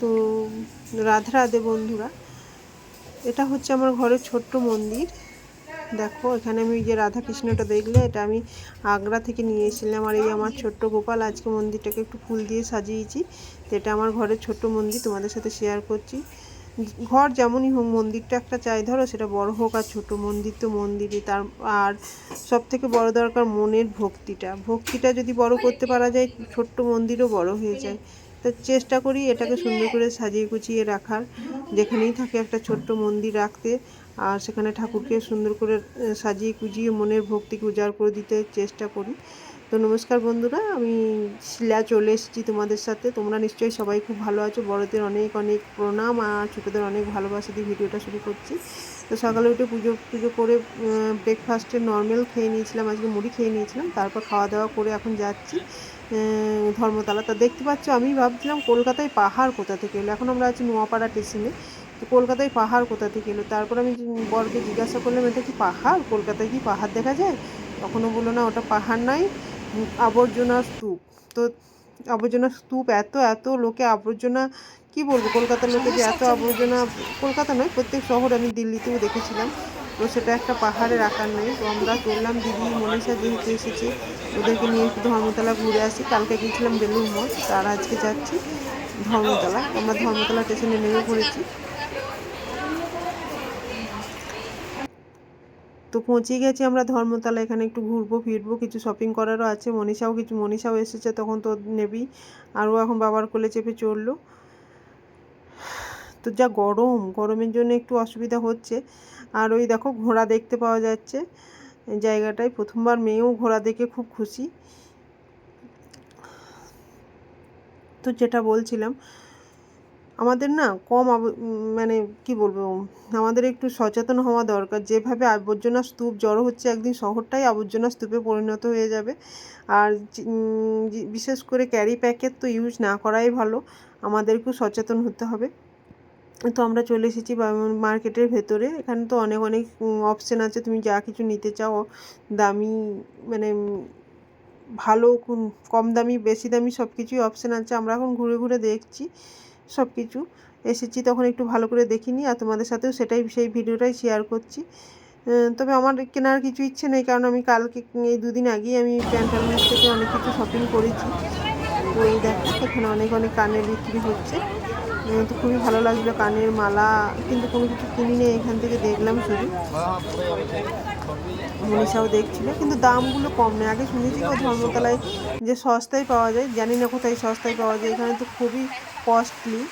তো রাধে রাধে বন্ধুরা, এটা হচ্ছে আমার ঘরের ছোট্ট মন্দির। দেখো, এখানে আমি যে রাধা কৃষ্ণটা দেখলে, এটা আমি আগ্রা থেকে নিয়ে এসেছিলাম। আর এই আমার ছোট্ট গোপাল, আজকে মন্দিরটাকে একটু ফুল দিয়ে সাজিয়েছি। তো এটা আমার ঘরের ছোট্ট মন্দির, তোমাদের সাথে শেয়ার করছি। ঘর যেমনই হোক, মন্দিরটা একটা চাই, ধরো সেটা বড় হোক আর ছোটো মন্দির তো মন্দিরই। তার, আর সব থেকে বড় দরকার মনের ভক্তিটা। ভক্তিটা যদি বড় করতে পারা যায়, ছোট্ট মন্দিরও বড় হয়ে যায়। তো চেষ্টা করি এটাকে সুন্দর করে সাজিয়ে গুছিয়ে রাখার। যেখানেই থাকে একটা ছোট্ট মন্দির রাখতে, আর সেখানে ঠাকুরকে সুন্দর করে সাজিয়ে গুজিয়ে মনের ভক্তিকে উজাড় করে দিতে চেষ্টা করি। তো নমস্কার বন্ধুরা, আমি শিলা চলে এসেছি তোমাদের সাথে। তোমরা নিশ্চয়ই সবাই খুব ভালো আছো। বড়দের অনেক অনেক প্রণাম, আর ছোটোদের অনেক ভালোবাসা দিয়ে ভিডিওটা শুরু করছি। তো সকালে উঠে পুজো পুজো করে ব্রেকফাস্টে নর্মাল খেয়ে নিয়েছিলাম আজকে মুড়ি খেয়ে নিয়েছিলাম তারপর খাওয়া দাওয়া করে এখন যাচ্ছি ধর্মতলা। তা দেখতে পাচ্ছ আমি ভাবছিলাম কলকাতায় পাহাড় কোথা থেকে এলো? এখন আমরা আছি নোয়াপাড়া স্টেশনে তো কলকাতায় পাহাড় কোথা থেকে এলো? তারপর আমি বরকে জিজ্ঞাসা করলাম এটা কি পাহাড়? কলকাতায় কি পাহাড় দেখা যায়? তখনও বলল না ওটা পাহাড় উম, আবর্জনা স্তূপ। তো আবর্জনা স্তূপ এত এত লোকে আবর্জনা কি বলব কলকাতার লোকে যে এত আবর্জনা কলকাতা নয় প্রত্যেক শহর আমি দিল্লিতেও দেখেছিলাম। তো সেটা একটা পাহাড়ের আকার নেই তো আমরা চললাম দিদি মনীষা যেহেতু এসেছে ওদেরকে নিয়ে একটু ধর্মতলা ঘুরে আসি। কালকে গিয়েছিলাম বেলুর মঠ তার আজকে যাচ্ছি ধর্মতলা। আমরা ধর্মতলা স্টেশনে নেমে পড়েছি। তো পৌঁছে গেছি আমরা ধর্মতলা এখানে একটু ঘুরবো ফিরবো কিছু শপিং করারও আছে। মনীষাও কিছু মনীষাও এসেছে তখন তো নেবেই। আরও এখন বাবার কোলে চেপে চলল। তো যা গরম, গরমের জন্য একটু অসুবিধা হচ্ছে। আর ওই দেখো ঘোড়া দেখতে পাওয়া যাচ্ছে। জায়গাটায় প্রথমবার মেয়েও ঘোড়া দেখে খুব খুশি। তো যেটা বলছিলাম, আমাদের না কম মানে কি বলব, আমাদের একটু সচেতন হওয়া দরকার। যেভাবে আবর্জনা স্তূপ জড়ো হচ্ছে একদিন শহরটাই আবর্জনা স্তূপে পরিণত হয়ে যাবে। আর বিশেষ করে ক্যারি প্যাকেট তো ইউজ না করাই ভালো। আমাদেরকেও সচেতন হতে হবে। তো আমরা চলে এসেছি মার্কেটের ভেতরে। এখানে তো অনেক অনেক অপশান আছে। তুমি যা কিছু নিতে চাও, দামি মানে ভালো, কম দামি, বেশি দামি সব কিছুই অপশান আছে। আমরা এখন ঘুরে ঘুরে দেখছি সব কিছু এসেছি তখন একটু ভালো করে দেখিনি আর তোমাদের সাথেও সেটাই, সেই ভিডিওটাই শেয়ার করছি। তবে আমার কেনার কিছু ইচ্ছে নেই কারণ আমি কালকে এই দুদিন আগেই আমি প্যান্টালুন্স থেকে অনেক কিছু শপিং করেছি। এই দেখো, এখানে অনেক অনেক কানের বিক্রি হচ্ছে। তো খুবই ভালো লাগছিল কানের মালা, কিন্তু কোনো কিছু কিনিনি, এখান থেকে দেখলাম শুধু। মনীষাও দেখছিল, কিন্তু দামগুলো কম নেই আগে শুনেছি ও ধর্মতলায় যে সস্তায় পাওয়া যায়, জানি না কোথায় সস্তায় পাওয়া যায়, এখানে তো খুবই কস্টলি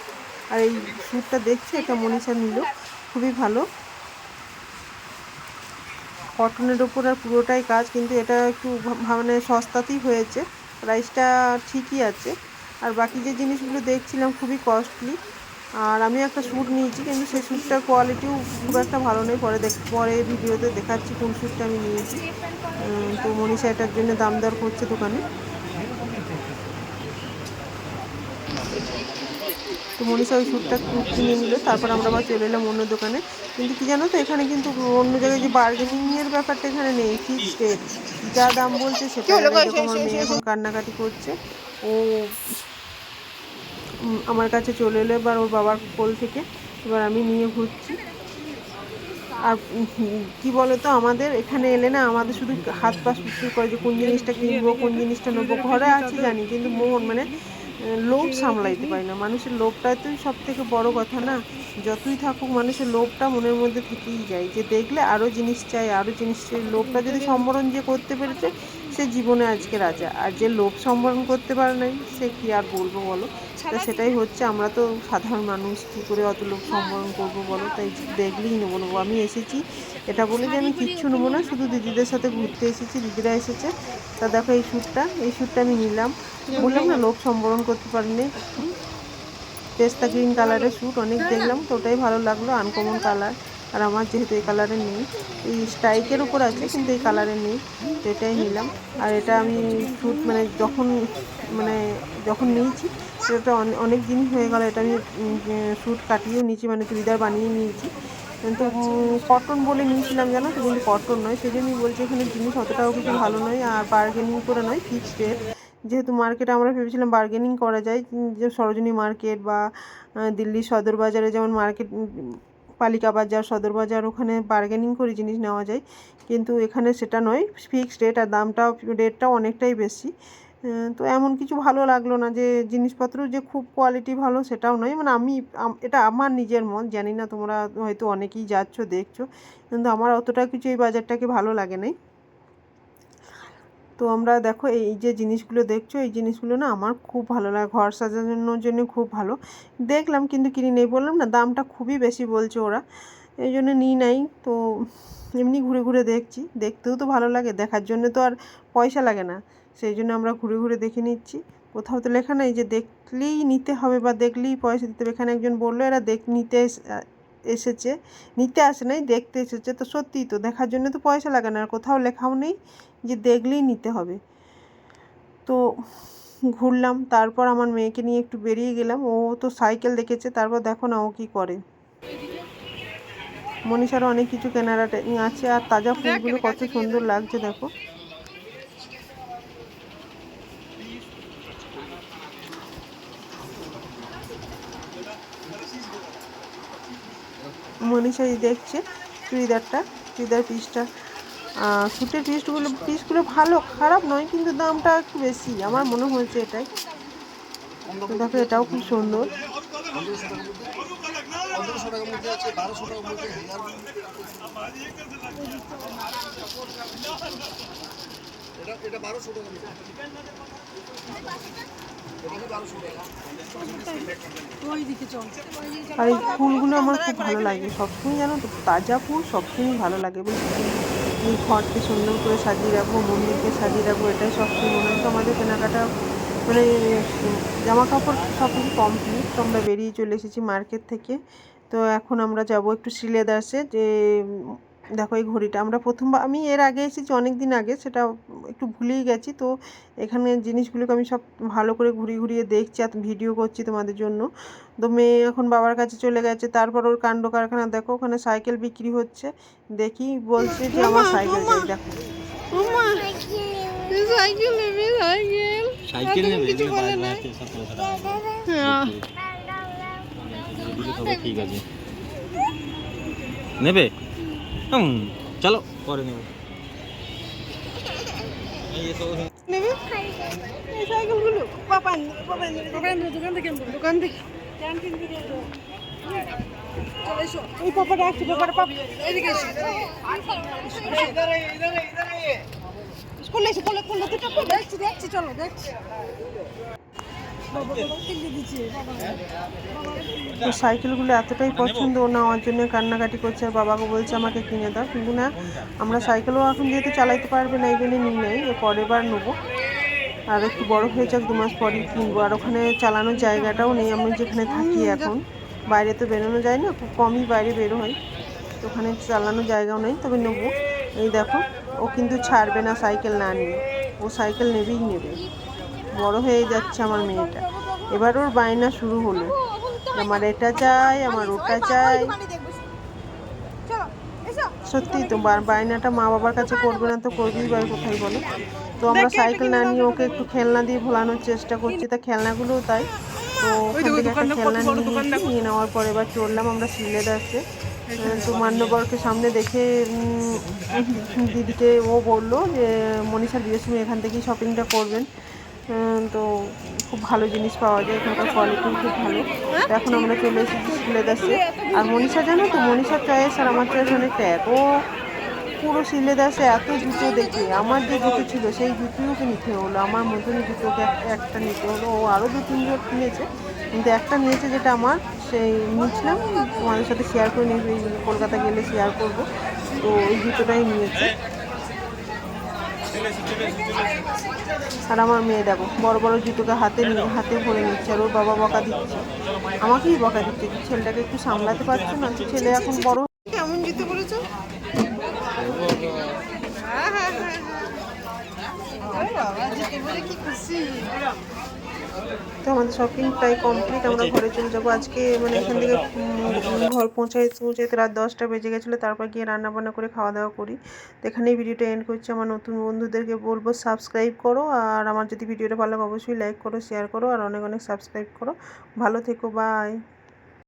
আর এই স্যুটটা দেখছি এটা মনীষা নিল, খুবই ভালো। কটনের ওপর আর পুরোটাই কাজ, কিন্তু এটা একটু মানে সস্তাতেই হয়েছে। প্রাইসটা ঠিকই আছে। আর বাকি যে জিনিসগুলো দেখছিলাম খুবই কস্টলি আর আমি একটা স্যুট নিয়েছি কিন্তু সেই স্যুটটার কোয়ালিটিও খুব একটা ভালো নেই। পরে দেখ পরে ভিডিওতে দেখাচ্ছি কোন স্যুটটা আমি নিয়েছি। তো মনীষা এটার জন্য দাম দর করছে দোকানে। তো মনীষা ওই স্যুটটা কিনে নিল। তারপর আমরা আবার চলে এলাম অন্য দোকানে। কিন্তু কি জানো তো এখানে কিন্তু অন্য জায়গায় যে বার্গেনিংয়ের ব্যাপারটা এখানে নেই ফিক্সড যা দাম বলছে সেটা এখন কান্নাকাটি করছে। ও আমার কাছে চলে এলো এবার ওর বাবার কোল থেকে। এবার আমি নিয়ে ঘুরছি। আর কি বলতো, আমাদের এখানে এলে না, আমাদের শুধু হাত পা সুস্থ করে যে কোন জিনিসটা কিনবো, কোন জিনিসটা নেব, ঘরে আছে জানি, কিন্তু মন মানে লোভ সামলাইতে পারি না। মানুষের লোভটাই তো সব থেকে বড় কথা না। যতই থাকুক, মানুষের লোভটা মনের মধ্যে থেকেই যায়। যে দেখলে আরও জিনিস চাই আরও জিনিস চাই, লোভটা যদি সম্বরণ যে করতে পেরেছে সে জীবনে আজকে রাজা। আর যে লোভ সম্বরণ করতে পারে নাই সে কি আর বলব বলো? তা সেটাই হচ্ছে আমরা তো সাধারণ মানুষ কী করে অত লোক সম্বরণ করব বলো? তাই দেখলেই নেব নেব। আমি এসেছি এটা বলে যে আমি কিচ্ছু নেব না শুধু দিদিদের সাথে ঘুরতে এসেছি দিদিরা এসেছে। তা দেখো এই শ্যুটটা এই শ্যুটটা আমি নিলাম। বললাম না লোক সম্বরণ করতে পারিনি পেস্তা গ্রিন কালারের শ্যুট অনেক দেখলাম তো ওটাই ভালো লাগল আনকমন কালার আর আমার যেহেতু এই কালারের নেই এই স্ট্রাইকের উপর আছে কিন্তু এই কালারের নেই তো এটাই নিলাম। আর এটা আমি শ্যুট মানে যখন মানে যখন নিয়েছি সেটা অনেক দিন হয়ে গেল এটা আমি শ্যুট কাটিয়েও নিয়েছি মানে চুড়িদার বানিয়ে নিয়েছি। কিন্তু কটন বলে নিয়েছিলাম জানো তো? কিন্তু কটন নয় সেই জন্যই বলছি এখানে জিনিস অতটাও কিছু ভালো নয় আর বার্গেনিং করে নয় ফিক্সড রেট যেহেতু মার্কেটে আমরা ভেবেছিলাম বার্গেনিং করা যায় যে সরোজিনী মার্কেট বা আহ, দিল্লির সদর বাজারে যেমন মার্কেট পালিকা বাজার, সদর বাজার, ওখানে বার্গেনিং করে জিনিস নেওয়া যায়। কিন্তু এখানে সেটা নয় ফিক্সড রেট আর দামটাও রেটটাও অনেকটাই বেশি। তো এমন কিছু ভালো লাগল না যে, জিনিসপত্র যে খুব কোয়ালিটি ভালো সেটাও নয়। মানে আমি, এটা আমার নিজের মন, জানি না তোমরা হয়তো অনেকেই যাচ্ছ, দেখছ, কিন্তু আমার অতটা কিছু এই বাজারটাকে ভালো লাগে নাই। তো আমরা দেখো, এই যে জিনিসগুলো দেখছ, এই জিনিসগুলো না আমার খুব ভালো লাগে। ঘর সাজানোর জন্য খুব ভালো। দেখলাম কিন্তু কিনে নেই, বললাম না দামটা খুবই বেশি বলছে ওরা। এই জন্য নিই নাই, তো এমনি ঘুরে ঘুরে দেখছি। দেখতেও তো ভালো লাগে, দেখার জন্য তো আর পয়সা লাগে না। সেই জন্য আমরা ঘুরে ঘুরে দেখে নিচ্ছি। কোথাও তো লেখা নেই যে দেখলেই নিতে হবে বা দেখলেই পয়সা দিতে হবে। এখানে একজন বলল, এরা দেখ, নিতে এস- এসেছে। নিতে আসে নাই, দেখতে এসেছে। তো সত্যিই তো দেখার জন্য তো পয়সা লাগে না, আর কোথাও লেখাও নেই। যে দেখলেই নিতে হবে। তো ঘুরলাম, তারপর আমার মেয়েকে নিয়ে একটু বেরিয়ে গেলাম। ও তো সাইকেল দেখেছে, তারপর দেখো না ও কি করে। মনীষারও অনেক কিছু কেনার আছে, আর তাজা ফুলগুলো কত সুন্দর লাগছে, দেখো। মনীষা দেখছে চুড়িদারটা, চুড়িদার পিসটা। সুটের পিসগুলো পিসগুলো ভালো, খারাপ নয়, কিন্তু দামটা একটু বেশি। আমার মনে হয়েছে এটাই। দেখো, এটাও খুব সুন্দর। আর এই ফুলগুলো আমার খুব ভালো লাগে। সবসময় জানো তো, তাজা ফুল সবসময় ভালো লাগে। এই ঘরকে সুন্দর করে সাজিয়ে রাখব, মন্দিরকে সাজিয়ে রাখব, এটাই সবচেয়ে মনে হয়? তো আমাদের কেনাকাটা মানে জামা কাপড় সব কিছু কমপ্লিট তো আমরা বেরিয়ে চলে এসেছি মার্কেট থেকে। তো এখন আমরা যাব একটু শ্রীলেদার্সে, যে দেখো এই ঘড়িটা। আমরা প্রথমবার আমি এর আগে এসেছি অনেক দিন আগে সেটা একটু ভুলেই গেছি। তো এখানে জিনিসগুলোকে আমি সব ভালো করে ঘুরিয়ে ঘুরিয়ে দেখছি আর ভিডিও করছি তোমাদের জন্য। তো মেয়ে এখন বাবার কাছে চলে গেছে তারপর ওর কাণ্ড কারখানা দেখো ওখানে সাইকেল বিক্রি হচ্ছে। দেখি বলছে যে আমার সাইকেল চাই দেখো। Cycle cycle. সাইকেল ঠিক আছে। নেবে? হুম চলো পরে নেবে। দোকান থেকে এই পাপাটা আসছে পাপাটা পাপ। এদিকে স্কুলে এসে কোলে কোলে দুটো দেখছি দেখছি চলো দেখছি। তো সাইকেলগুলো এতটাই পছন্দ নেওয়ার জন্য, কান্নাকাটি করছে, আর বাবাকে বলছে আমাকে কিনে দাও। কিন্তু না, আমরা সাইকেলও এখন যেহেতু চালাইতে পারবে না, এই জন্য নিই নাই পরের বার নেব। আর একটু বড় হয়ে যাক দু মাস পরেই কিনবো। আর ওখানে চালানোর জায়গাটাও নেই, আমি যেখানে থাকি এখন। বাইরে তো বেরোনো যায় না, খুব কমই বাইরে বেরো হয়। ওখানে চালানোর জায়গাও নেই, তবে নেব। এই দেখো, ও কিন্তু ছাড়বে না সাইকেল না নিয়ে। ও সাইকেল নেবেই নেবে। বড় হয়ে যাচ্ছে আমার মেয়েটা। এবার ওর বায়না শুরু হলো। আমার এটা চাই আমার ওটা চাই। সত্যি তো বায়নাটা মা বাবার কাছে করবে না তো করবেই বা কোথায় বলো? তো আমরা সাইকেল না নিয়ে ওকে একটু খেলনা দিয়ে ভোলানোর চেষ্টা করছি তা খেলনাগুলোও তাই। তো একটা খেলনা নিয়ে নিয়ে নেওয়ার পরে এবার চললাম আমরা সিলেদার্সে তো মান্যবরকে সামনে দেখে দিদিকে ও বলল যে মনীষা বিয়ের সময় এখান থেকেই শপিংটা করবেন। তো খুব ভালো জিনিস পাওয়া যায়, এখানকার কোয়ালিটিও খুব ভালো। এখন আমরা চলে এসেছি সিলেদাসে। আর মনীষা, জানো তো, মনীষার চয়েস আর আমার চয়েস অনেকটা এক। ও পুরো সিলেদাসে এত জুতো দেখে, আমার যে জুতো ছিল, সেই জুতোই ওকে নিতে হলো, আমার মতনই জুতোকে এক- একটা নিতে হলো। ও আরও দু, তিন জোট কিনেছে, কিন্তু একটা নিয়েছে যেটা আমার, সেই নিয়েছিলাম, তোমাদের সাথে শেয়ার করে নিয়ে কলকাতা গেলে শেয়ার করব। তো ওই জুতোটাই নিয়েছে। আর আমার মেয়ে দেখো, বড় বড় জুতোকে হাতে নিয়ে, হাতে ভরে নিচ্ছে আর ওর বাবা বকা দিচ্ছে। আমাকেই বকা দিচ্ছে ছেলেটাকে একটু সামলাতে পারছ না? ছেলে এখন বড় কেমন জুতো পরেছো? হ্যাঁ হ্যাঁ হ্যাঁ হ্যাঁ। জুতো কি খুশি? তো আমাদের শপিং প্রায় কমপ্লিট আমরা ঘরে চলে যাব। আজকে মানে এখান থেকে ঘর পৌঁছাই পৌঁছাইতে রাত দশটা বেজে গেছিল তারপর গিয়ে রান্না বান্না করে খাওয়া দাওয়া করি। তো এখানেই ভিডিওটা এন্ড করছি। আমার নতুন বন্ধুদেরকে বলব সাবস্ক্রাইব করো আর আমার যদি ভিডিওটা ভালো লাগে অবশ্যই লাইক করো শেয়ার করো আর অনেক অনেক সাবস্ক্রাইব করো। ভালো থেকো বাই